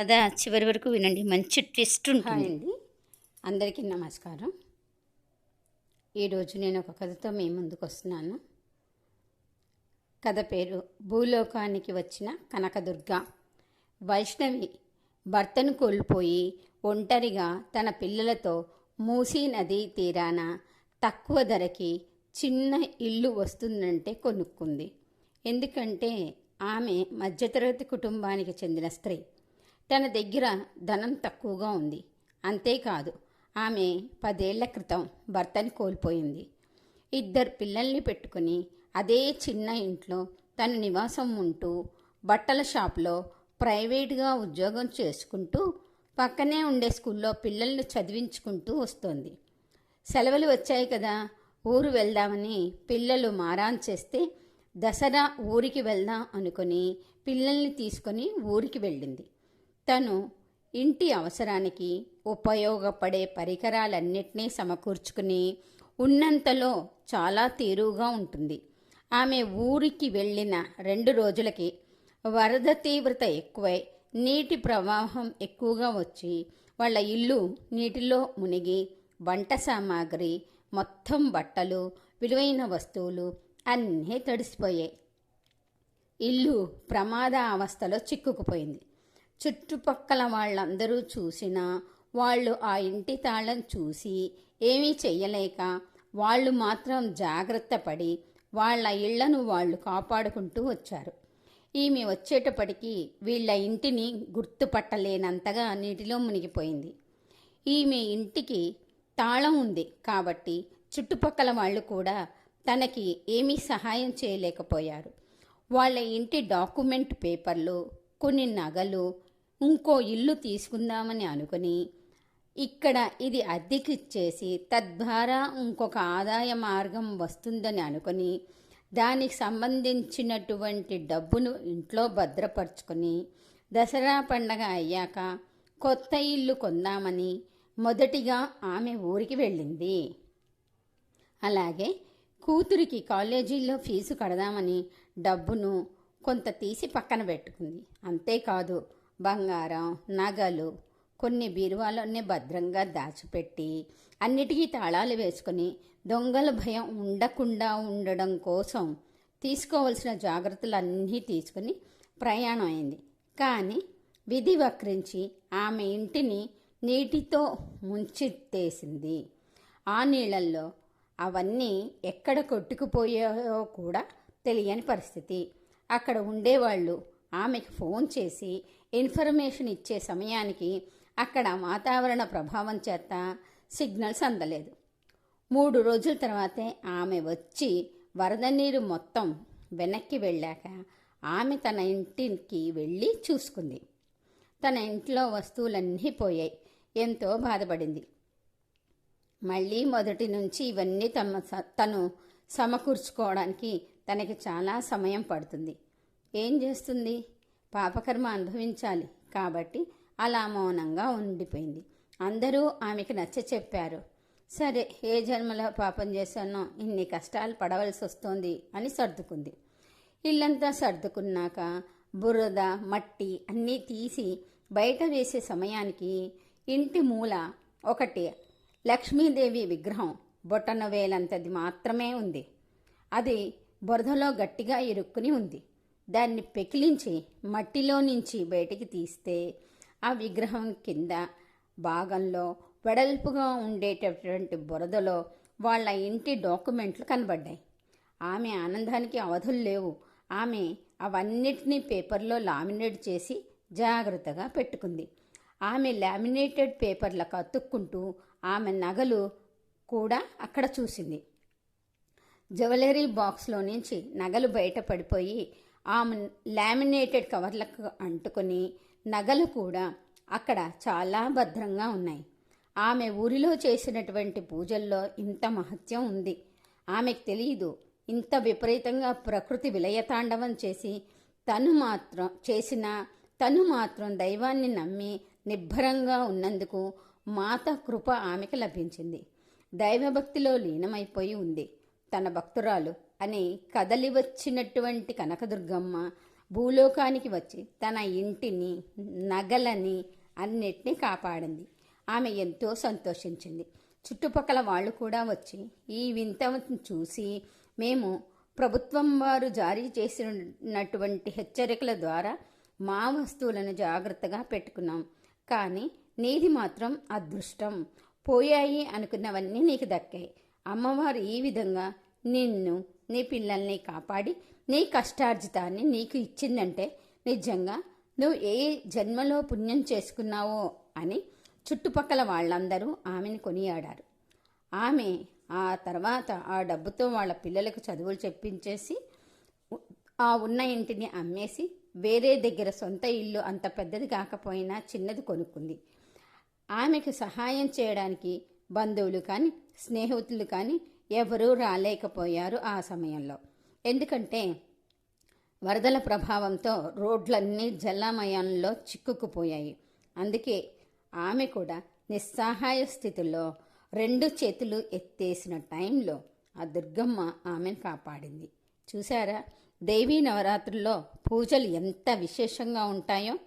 కథ చివరి వరకు వినండి. మంచి ట్విస్ట్ ఉంటుంది. అందరికీ నమస్కారం. ఈరోజు నేను ఒక కథతో మీ ముందుకు వస్తున్నాను. కథ పేరు భూలోకానికి వచ్చిన కనకదుర్గ. వైష్ణవి భర్తను కోల్పోయి ఒంటరిగా తన పిల్లలతో మూసీ నది తీరాన తక్కువ ధరకి చిన్న ఇల్లు వస్తుందంటే కొనుక్కుంది. ఎందుకంటే ఆమె మధ్యతరగతి కుటుంబానికి చెందిన స్త్రీ. తన దగ్గర ధనం తక్కువగా ఉంది. అంతేకాదు ఆమె పదేళ్ళ క్రితం భర్తని కోల్పోయింది. ఇద్దరు పిల్లల్ని పెట్టుకుని అదే చిన్న ఇంట్లో తన నివాసం ఉంటూ బట్టల షాప్లో ప్రైవేట్గా ఉద్యోగం చేసుకుంటూ పక్కనే ఉండే స్కూల్లో పిల్లల్ని చదివించుకుంటూ వస్తోంది. సెలవులు వచ్చాయి కదా ఊరు వెళ్దామని పిల్లలు మారాన్ చేస్తే దసరా ఊరికి వెళ్దాం అనుకుని పిల్లల్ని తీసుకొని ఊరికి వెళ్ళింది. తను ఇంటి అవసరానికి ఉపయోగపడే పరికరాలన్నిటినీ సమకూర్చుకుని ఉన్నంతలో చాలా తీరుగా ఉంటుంది. ఆమె ఊరికి వెళ్ళిన రెండు రోజులకి వరద తీవ్రత ఎక్కువై నీటి ప్రవాహం ఎక్కువగా వచ్చి వాళ్ళ ఇల్లు నీటిలో మునిగి వంట సామాగ్రి మొత్తం బట్టలు విలువైన వస్తువులు అన్నీ తడిసిపోయాయి. ఇల్లు ప్రమాద అవస్థలో చిక్కుకుపోయింది. చుట్టుపక్కల వాళ్ళందరూ చూసినా వాళ్ళు ఆ ఇంటి తాళం చూసి ఏమీ చెయ్యలేక వాళ్ళు మాత్రం జాగ్రత్త పడి వాళ్ళ ఇళ్ళను వాళ్ళు కాపాడుకుంటూ వచ్చారు. ఈమె వచ్చేటప్పటికి వీళ్ళ ఇంటిని గుర్తుపట్టలేనంతగా నీటిలో మునిగిపోయింది. ఈమె ఇంటికి తాళం ఉంది కాబట్టి చుట్టుపక్కల వాళ్ళు కూడా తనకి ఏమీ సహాయం చేయలేకపోయారు. వాళ్ళ ఇంటి డాక్యుమెంట్ పేపర్లు కొన్ని నగలు ఇంకో ఇల్లు తీసుకుందామని అనుకుని ఇక్కడ ఇది అద్దెకిచ్చేసి తద్వారా ఇంకొక ఆదాయ మార్గం వస్తుందని అనుకుని దానికి సంబంధించినటువంటి డబ్బును ఇంట్లో భద్రపరుచుకొని దసరా పండగ అయ్యాక కొత్త ఇల్లు కొందామని మొదటిగా ఆమె ఊరికి వెళ్ళింది. అలాగే కూతురికి కాలేజీలో ఫీజు కడదామని డబ్బును కొంత తీసి పక్కన పెట్టుకుంది. అంతేకాదు బంగారం నగలు కొన్ని బీరువాలోనే భద్రంగా దాచిపెట్టి అన్నిటికీ తాళాలు వేసుకొని దొంగల భయం ఉండకుండా ఉండడం కోసం తీసుకోవలసిన జాగ్రత్తలు అన్నీ తీసుకుని ప్రయాణం అయింది. కానీ విధి వక్రించి ఆమె ఇంటిని నీటితో ముంచెత్తేసింది. ఆ నీళ్ళల్లో అవన్నీ ఎక్కడ కొట్టుకుపోయాయో కూడా తెలియని పరిస్థితి. అక్కడ ఉండేవాళ్ళు. ఆమెకు ఫోన్ చేసి ఇన్ఫర్మేషన్ ఇచ్చే సమయానికి అక్కడ వాతావరణ ప్రభావం చేత సిగ్నల్స్ అందలేదు. మూడు రోజుల తర్వాతే ఆమె వచ్చి వరద నీరు మొత్తం వెనక్కి వెళ్ళాక ఆమె తన ఇంటికి వెళ్ళి చూసుకుంది. తన ఇంట్లో వస్తువులన్నీ పోయాయి. ఎంతో బాధపడింది. మళ్ళీ మొదటి నుంచి ఇవన్నీ తమ తను సమకూర్చుకోవడానికి తనకి చాలా సమయం పడుతుంది. ఏం చేస్తుంది? పాపకర్మ అనుభవించాలి. కాబట్టి అలా మౌనంగా ఉండిపోయింది. అందరూ ఆమెకి నచ్చ చెప్పారు. సరే ఏ జన్మలో పాపం చేశానో ఇన్ని కష్టాలు పడవలసి వస్తోంది అని సర్దుకుంది. ఇల్లంతా సర్దుకున్నాక బురద మట్టి అన్నీ తీసి బయట వేసే సమయానికి ఇంటి మూల ఒకటి లక్ష్మీదేవి విగ్రహం. బొట్టన వేలంతది మాత్రమే ఉంది. అది బురదలో గట్టిగా ఇరుక్కుని ఉంది. దాన్ని పెకిలించి మట్టిలో నుంచి బయటికి తీస్తే ఆ విగ్రహం కింద భాగంలో వెడల్పుగా ఉండేటటువంటి బురదలో వాళ్ళ ఇంటి డాక్యుమెంట్లు కనబడ్డాయి. ఆమె ఆనందానికి అవధులు లేవు. ఆమె అవన్నిటినీ పేపర్లో లామినేట్ చేసి జాగ్రత్తగా పెట్టుకుంది. ఆమె లామినేటెడ్ పేపర్లకు అతుక్కుంటూ ఆమె నగలు కూడా అక్కడ చూసింది. జ్యువెలరీ బాక్స్లో నుంచి నగలు బయట పడిపోయి ఆమె లామినేటెడ్ కవర్లకు అంటుకొని నగలు కూడా అక్కడ చాలా భద్రంగా ఉన్నాయి. ఆమె ఊరిలో చేసినటువంటి పూజల్లో ఇంత మహత్యం ఉంది. ఆమెకు తెలియదు ఇంత విపరీతంగా ప్రకృతి విలయతాండవం చేసి తను మాత్రం చేసిన తను మాత్రం దైవాన్ని నమ్మి నిబ్బరంగా ఉన్నందుకు మాత కృప ఆమెకు లభించింది. దైవభక్తిలో లీనమైపోయి ఉంది. తన భక్తురాలు అని కదలి వచ్చినటువంటి కనకదుర్గమ్మ భూలోకానికి వచ్చి తన ఇంటిని నగలని అన్నిటినీ కాపాడింది. ఆమె ఎంతో సంతోషించింది. చుట్టుపక్కల వాళ్ళు కూడా వచ్చి ఈ వింతను చూసి మేము ప్రభుత్వం వారు జారీ చేసినటువంటి హెచ్చరికల ద్వారా మా వస్తువులను జాగ్రత్తగా పెట్టుకున్నాం. కానీ నీది మాత్రం అదృష్టం. పోయాయి అనుకున్నవన్నీ నీకు దక్కాయి. అమ్మవారు ఈ విధంగా నిన్ను నీ పిల్లల్ని కాపాడి నీ కష్టార్జితాన్ని నీకు ఇచ్చిందంటే నిజంగా నువ్వు ఏ జన్మలో పుణ్యం చేసుకున్నావో అని చుట్టుపక్కల వాళ్ళందరూ ఆమెను కొనియాడారు. ఆమె ఆ తర్వాత ఆ డబ్బుతో వాళ్ళ పిల్లలకు చదువులు చెప్పించేసి ఆ ఉన్న ఇంటిని అమ్మేసి వేరే దగ్గర సొంత ఇల్లు అంత పెద్దది కాకపోయినా చిన్నది కొనుక్కుంది. ఆమెకు సహాయం చేయడానికి బంధువులు కానీ స్నేహితులు కానీ ఎవరూ రాలేకపోయారు ఆ సమయంలో. ఎందుకంటే వరదల ప్రభావంతో రోడ్లన్నీ జలమయంలో చిక్కుకుపోయాయి. అందుకే ఆమె కూడా నిస్సహాయ స్థితిలో రెండు చేతులు ఎత్తేసిన టైంలో ఆ దుర్గమ్మ ఆమెను కాపాడింది. చూసారా దేవీ నవరాత్రుల్లో పూజలు ఎంత విశేషంగా ఉంటాయో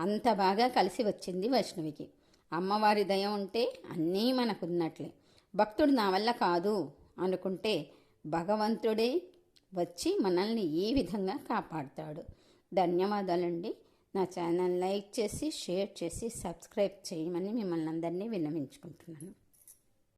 అంత బాగా కలిసి వచ్చింది వైష్ణవికి. అమ్మవారి దయ ఉంటే అన్నీ మనకున్నట్లే. భక్తుడు నా వల్ల కాదు. అనుకుంటే భగవంతుడే వచ్చి మనల్ని ఈ విధంగా కాపాడుతాడు. ధన్యవాదాలండి. నా ఛానల్ లైక్ చేసి షేర్ చేసి సబ్స్క్రైబ్ చేయమని మిమ్మల్ని అందరినీ విన్నవించుకుంటున్నాను.